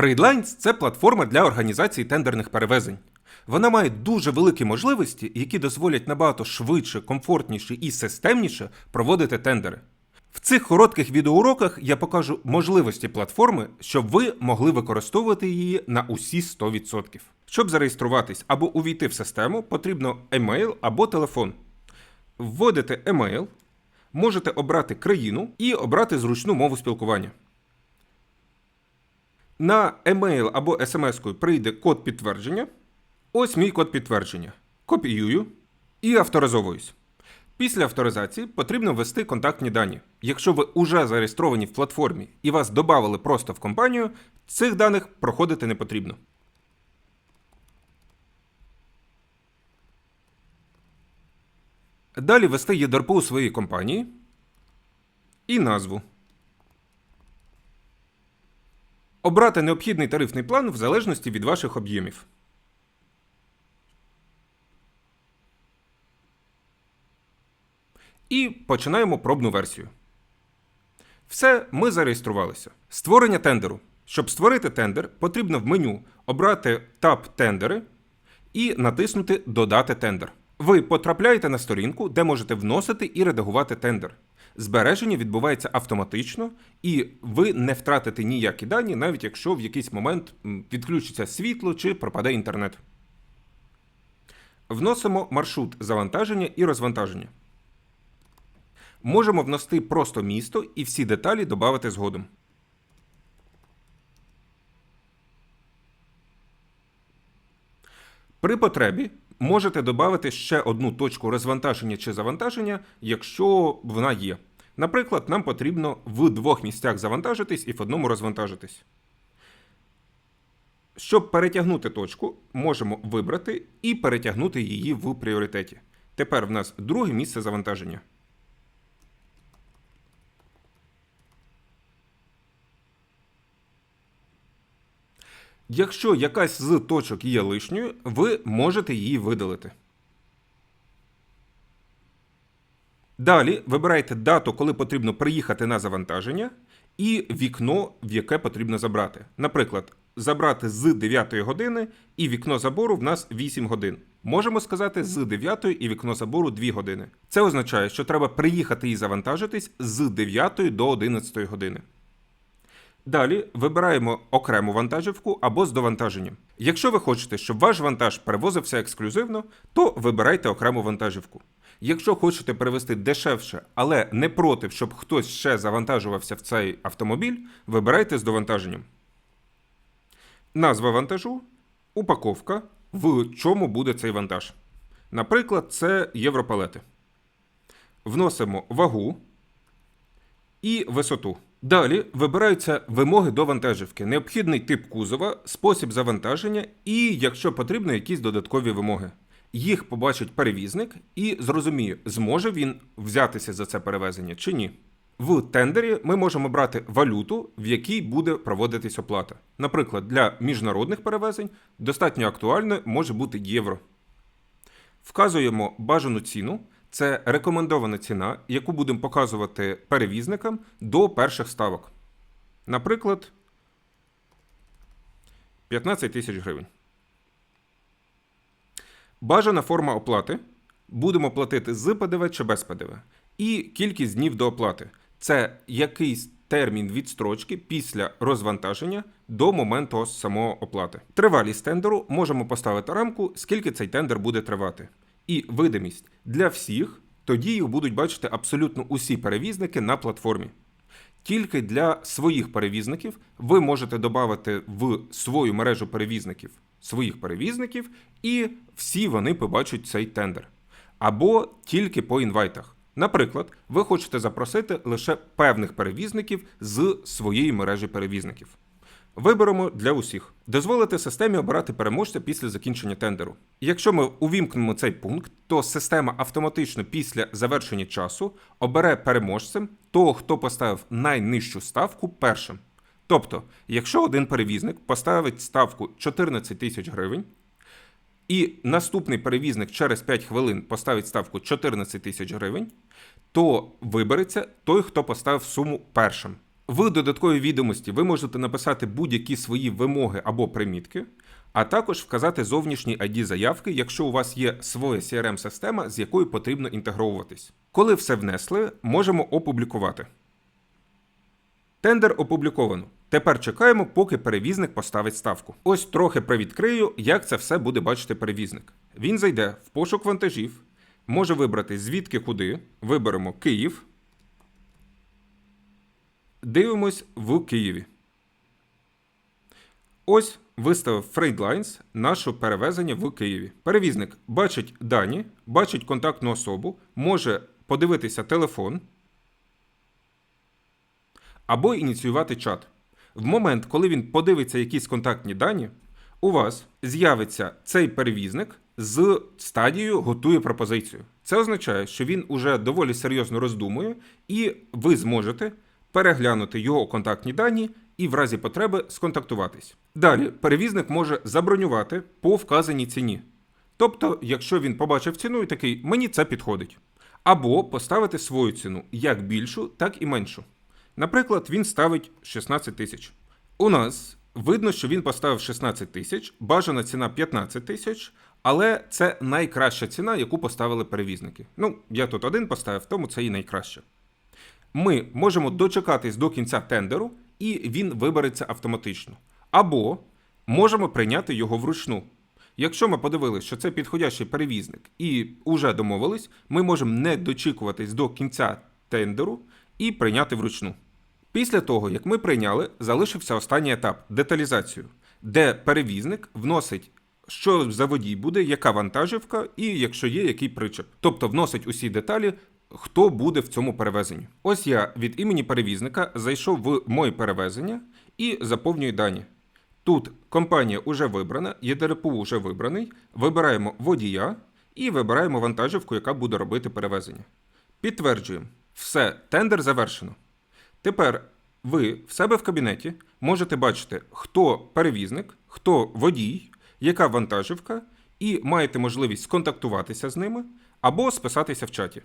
Freelines – це платформа для організації тендерних перевезень. Вона має дуже великі можливості, які дозволять набагато швидше, комфортніше і системніше проводити тендери. В цих коротких відеоуроках я покажу можливості платформи, щоб ви могли використовувати її на усі 100%. Щоб зареєструватись або увійти в систему, потрібно емейл або телефон. Вводите емейл, можете обрати країну і обрати зручну мову спілкування. На емейл або смс-кою прийде код підтвердження. Ось мій код підтвердження. Копіюю і авторизовуюсь. Після авторизації потрібно ввести контактні дані. Якщо ви уже зареєстровані в платформі і вас додали просто в компанію, цих даних проходити не потрібно. Далі ввести ЄДРП у своїй компанії і назву. Обрати необхідний тарифний план в залежності від ваших об'ємів. І починаємо пробну версію. Все, ми зареєструвалися. Створення тендеру. Щоб створити тендер, потрібно в меню обрати таб Тендери і натиснути Додати тендер. Ви потрапляєте на сторінку, де можете вносити і редагувати тендер. Збереження відбувається автоматично, і ви не втратите ніякі дані, навіть якщо в якийсь момент відключиться світло чи пропаде інтернет. Вносимо маршрут завантаження і розвантаження. Можемо внести просто місто і всі деталі додати згодом. При потребі можете додати ще одну точку розвантаження чи завантаження, якщо вона є. Наприклад, нам потрібно в двох місцях завантажитись і в одному розвантажитись. Щоб перетягнути точку, можемо вибрати і перетягнути її в пріоритеті. Тепер в нас друге місце завантаження. Якщо якась з точок є лишньою, ви можете її видалити. Далі вибирайте дату, коли потрібно приїхати на завантаження, і вікно, в яке потрібно забрати. Наприклад, забрати з 9 години, і вікно забору в нас 8 годин. Можемо сказати з 9 і вікно забору 2 години. Це означає, що треба приїхати і завантажитись з 9 до 11 години. Далі вибираємо окрему вантажівку або з довантаженням. Якщо ви хочете, щоб ваш вантаж перевозився ексклюзивно, то вибирайте окрему вантажівку. Якщо хочете перевезти дешевше, але не проти, щоб хтось ще завантажувався в цей автомобіль, вибирайте з довантаженням. Назва вантажу, упаковка, в чому буде цей вантаж. Наприклад, це європалети. Вносимо вагу і висоту. Далі вибираються вимоги до вантажівки, необхідний тип кузова, спосіб завантаження і, якщо потрібно, якісь додаткові вимоги. Їх побачить перевізник і зрозуміє, зможе він взятися за це перевезення чи ні. В тендері ми можемо брати валюту, в якій буде проводитись оплата. Наприклад, для міжнародних перевезень достатньо актуальною може бути євро. Вказуємо бажану ціну. Це рекомендована ціна, яку будемо показувати перевізникам до перших ставок. Наприклад, 15 тисяч гривень. Бажана форма оплати. Будемо платити з ПДВ чи без ПДВ. І кількість днів до оплати. Це якийсь термін відстрочки після розвантаження до моменту самого оплати. Тривалість тендеру можемо поставити рамку, скільки цей тендер буде тривати. І видимість для всіх, тоді будуть бачити абсолютно усі перевізники на платформі. Тільки для своїх перевізників ви можете додати в свою мережу перевізників своїх перевізників, і всі вони побачать цей тендер. Або тільки по інвайтах. Наприклад, ви хочете запросити лише певних перевізників з своєї мережі перевізників. Виберемо для усіх. Дозволити системі обирати переможця після закінчення тендеру. Якщо ми увімкнемо цей пункт, то система автоматично після завершення часу обере переможцем того, хто поставив найнижчу ставку першим. Тобто, якщо один перевізник поставить ставку 14 тисяч гривень, і наступний перевізник через 5 хвилин поставить ставку 14 тисяч гривень, то вибереться той, хто поставив суму першим. В додатковій відомості ви можете написати будь-які свої вимоги або примітки, а також вказати зовнішній ID заявки, якщо у вас є своя CRM-система, з якою потрібно інтегровуватись. Коли все внесли, можемо опублікувати. Тендер опубліковано. Тепер чекаємо, поки перевізник поставить ставку. Ось трохи привідкрию, як це все буде бачити перевізник. Він зайде в пошук вантажів, може вибрати звідки куди. Виберемо Київ. Дивимось в Києві. Ось виставив Freightlines наше перевезення в Києві. Перевізник бачить дані, бачить контактну особу, може подивитися телефон або ініціювати чат. В момент, коли він подивиться якісь контактні дані, у вас з'явиться цей перевізник з стадією готує пропозицію. Це означає, що він уже доволі серйозно роздумує, і ви зможете переглянути його контактні дані і в разі потреби сконтактуватись. Далі перевізник може забронювати по вказаній ціні. Тобто, якщо він побачив ціну і такий, мені це підходить. Або поставити свою ціну як більшу, так і меншу. Наприклад, він ставить 16 тисяч. У нас видно, що він поставив 16 тисяч, бажана ціна 15 тисяч, але це найкраща ціна, яку поставили перевізники. Ну, я тут один поставив, тому це і найкраще. Ми можемо дочекатись до кінця тендеру, і він вибереться автоматично. Або можемо прийняти його вручну. Якщо ми подивилися, що це підходящий перевізник і вже домовились, ми можемо не дочікуватись до кінця тендеру і прийняти вручну. Після того, як ми прийняли, залишився останній етап деталізацію, де перевізник вносить, що за водій буде, яка вантажівка і якщо є який причеп. Тобто вносить усі деталі, хто буде в цьому перевезенні. Ось я від імені перевізника зайшов в моє перевезення і заповнюю дані. Тут компанія вже вибрана, ЄДРПУ вже вибраний. Вибираємо водія і вибираємо вантажівку, яка буде робити перевезення. Підтверджуємо, все, тендер завершено. Тепер ви в себе в кабінеті можете бачити, хто перевізник, хто водій, яка вантажівка, і маєте можливість сконтактуватися з ними або списатися в чаті.